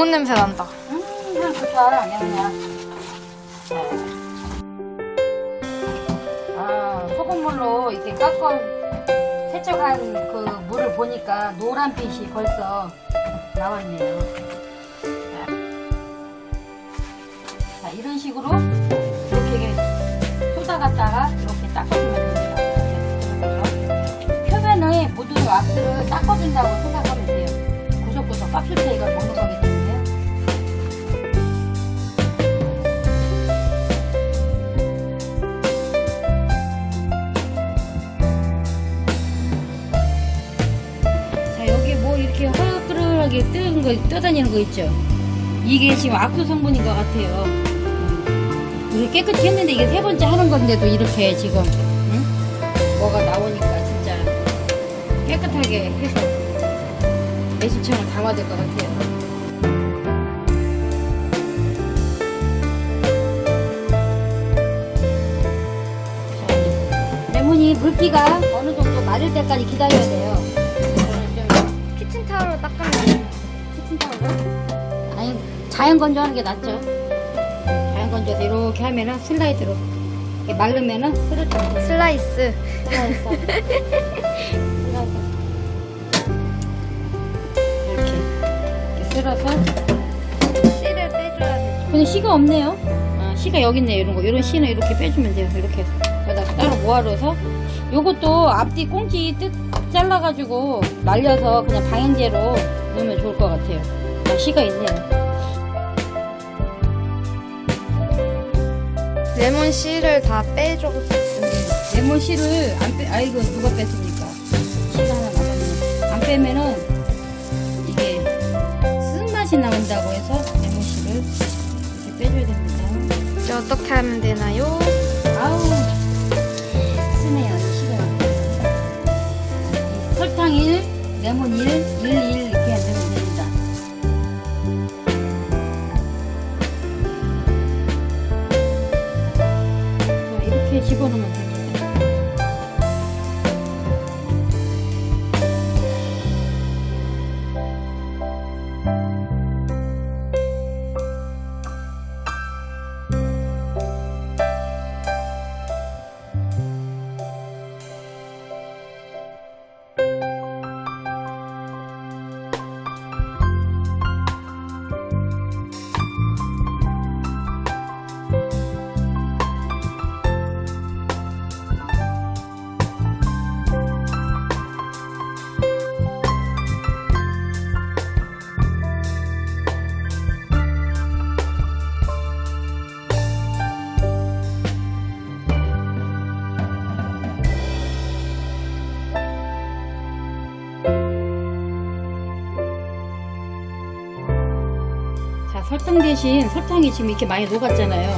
레몬 냄새 난다. 음, 향 좋다. 그냥. 아, 소금물로 이렇게 깎아 세척한 그 물을 보니까 노란빛이 벌써 나왔네요. 자, 자, 이런 식으로 이렇게 쏟아 갖다가 이렇게 닦아주면 됩니다. 표면에 묻은 왁스를 닦아준다고 생각하면 돼요. 구석구석 깝실테이가 먹는 허락허락하게 뜨는 거 떠다니는 거 있죠 이게 지금 악수 성분인 것 같아요 음. 이게 깨끗이 했는데 이게 세 번째 하는 건데도 이렇게 지금 응? 뭐가 나오니까 진짜 깨끗하게 해서 매실청을 담아야 될 것 같아요 자, 레몬이 물기가 어느 정도 마를 때까지 기다려야 돼요 자연 건조 하는 게 낫죠. 자연 건조해서 이렇게 하면은 슬라이드로 이렇게 말르면은 쓰러져. 슬라이스. 슬라이드. 이렇게 이렇게 쓸어서. 씨를 빼줘야 돼. 근데 씨가 없네요. 아, 씨가 여기 있네요. 이런 거. 이런 씨는 이렇게 빼주면 돼요. 이렇게 여기다가 따로 모아둬서. 요것도 앞뒤 꽁지 뜯 잘라가지고 말려서 그냥 방향제로 넣으면 좋을 것 같아요. 아, 씨가 있네요. 레몬 씨를 다 빼줬습니다. 레몬 씨를 안 빼, 아이고 누가 뺐습니까? 씨가 하나 남았네. 안 빼면은 이게 쓴맛이 나온다고 해서 레몬 씨를 이렇게 빼줘야 됩니다. 이제 어떻게 하면 되나요? 아우 쓰네요 이 씨가. 설탕 1, 레몬 1, 1, 1 이렇게 하면 됩니다. 이 설탕 대신 설탕이 지금 이렇게 많이 녹았잖아요.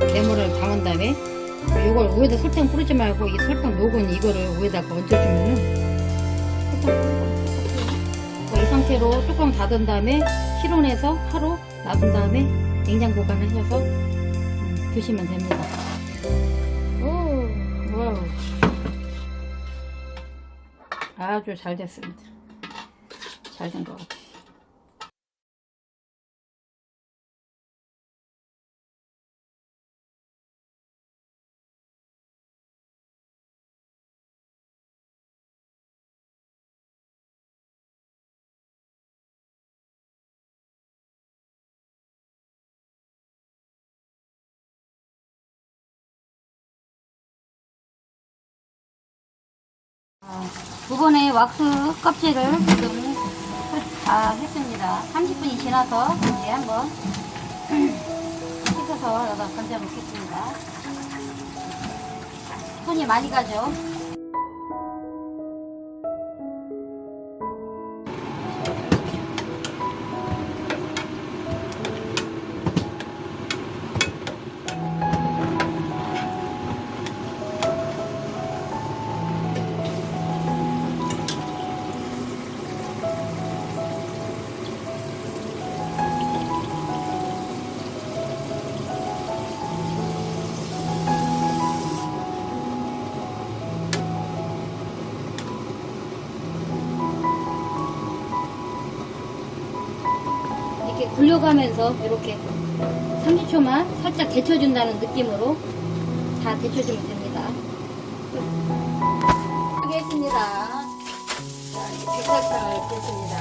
레몬을 담은 다음에 이걸 위에다 설탕 뿌리지 말고 이 설탕 녹은 이거를 위에다가 얹어주면은 설탕 이 상태로 뚜껑 닫은 다음에 실온에서 하루 놔둔 다음에 냉장 보관하셔서 음, 드시면 됩니다. 오, 와우. 아주 잘 됐습니다. 잘 된 것 같아요. 두 번의 왁스 껍질을 지금 다 했습니다. 30분이 지나서 이제 한번 씻어서 여기다 건져 놓겠습니다. 손이 많이 가죠? 굴려가면서 이렇게 30초만 살짝 데쳐준다는 느낌으로 다 데쳐주면 됩니다. 하겠습니다. 자, 백설탕을 붓습니다.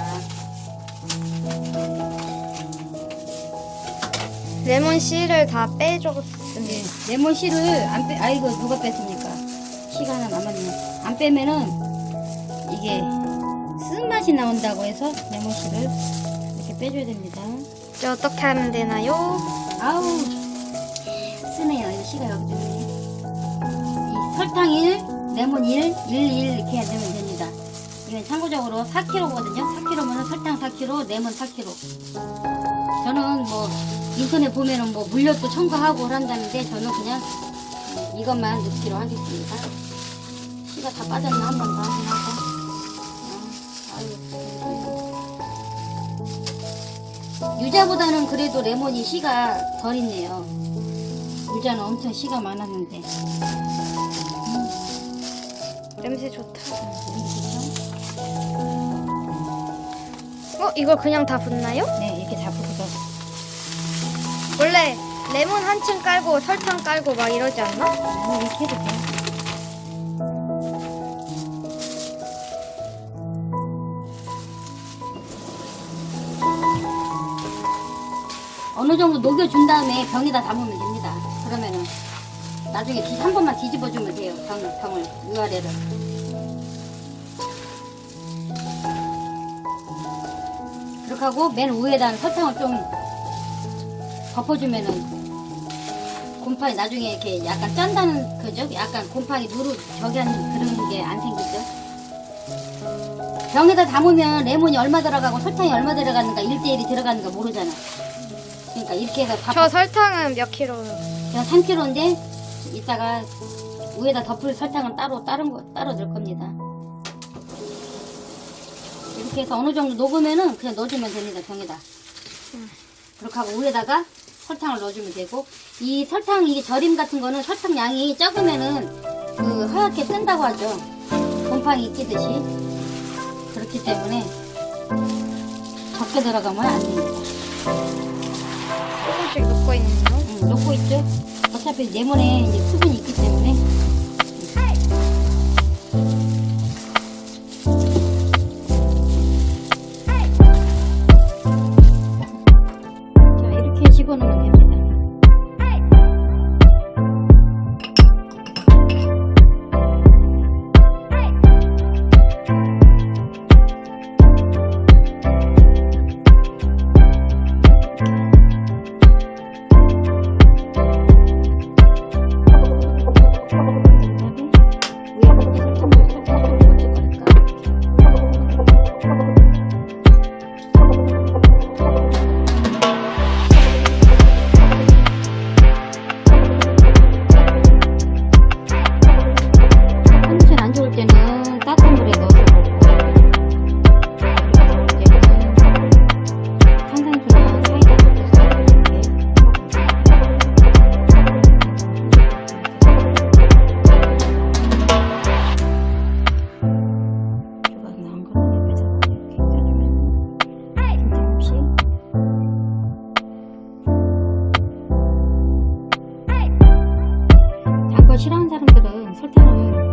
레몬 씨를 다 빼줬습니다. 네, 레몬 씨를 안 빼, 아이고, 누가 뺐습니까? 씨가 하나 남았네. 안 빼면은 이게 쓴맛이 나온다고 해서 레몬 씨를 이렇게 빼줘야 됩니다. 이제 어떻게 하면 되나요? 아우, 쓰네요. 이 씨가 여기 때문에. 이 설탕 1, 레몬 1, 1, 1 이렇게 되면 됩니다. 이건 참고적으로 4kg거든요. 4kg면 설탕 4kg, 레몬 4kg. 저는 뭐 인터넷 보면은 뭐 물엿도 첨가하고 한다는데 저는 그냥 이것만 넣기로 하겠습니다. 씨가 다 빠졌나 한번 더. 유. 유자보다는 그래도 레몬이 씨가 덜 있네요. 유자는 엄청 씨가 많았는데. 냄새 좋다. 그렇죠? 어, 이걸 그냥 다 붓나요? 네, 이렇게 다 붓어서. 원래 레몬 한 층 깔고 설탕 깔고 막 이러지 않나? 아니, 이렇게 해도 돼. 어느 정도 녹여준 다음에 병에다 담으면 됩니다. 그러면은 나중에 뒤- 한 번만 뒤집어주면 돼요. 병, 병을, 위아래를. 그렇게 하고 맨 위에다 설탕을 좀 덮어주면은 곰팡이 나중에 이렇게 약간 짠다는 그죠? 약간 곰팡이 누르 저기 하는 그런 게 안 생기죠? 병에다 담으면 레몬이 얼마 들어가고 설탕이 얼마 들어가는가 1대1이 들어가는가 모르잖아. 그러니까 이렇게 해서 다저 설탕은 몇 킬로요? 그냥 3kg인데 이따가 위에다 덮을 설탕은 따로 다른 거 따로 넣을 겁니다. 이렇게 해서 어느 정도 녹으면은 그냥 넣어주면 됩니다 병에다. 그렇게 하고 위에다가 설탕을 넣어주면 되고 이 설탕 이게 절임 같은 거는 설탕 양이 적으면은 그 하얗게 뜬다고 하죠. 곰팡이 끼듯이 그렇기 때문에 적게 들어가면 안 됩니다. 조금씩 녹고 있는 거. 응, 녹고 있죠? 어차피 레몬에 이제 수분이 있기 때문에. 자, 이렇게 집어넣으면 돼요. 싫어하는 사람들은 설탕을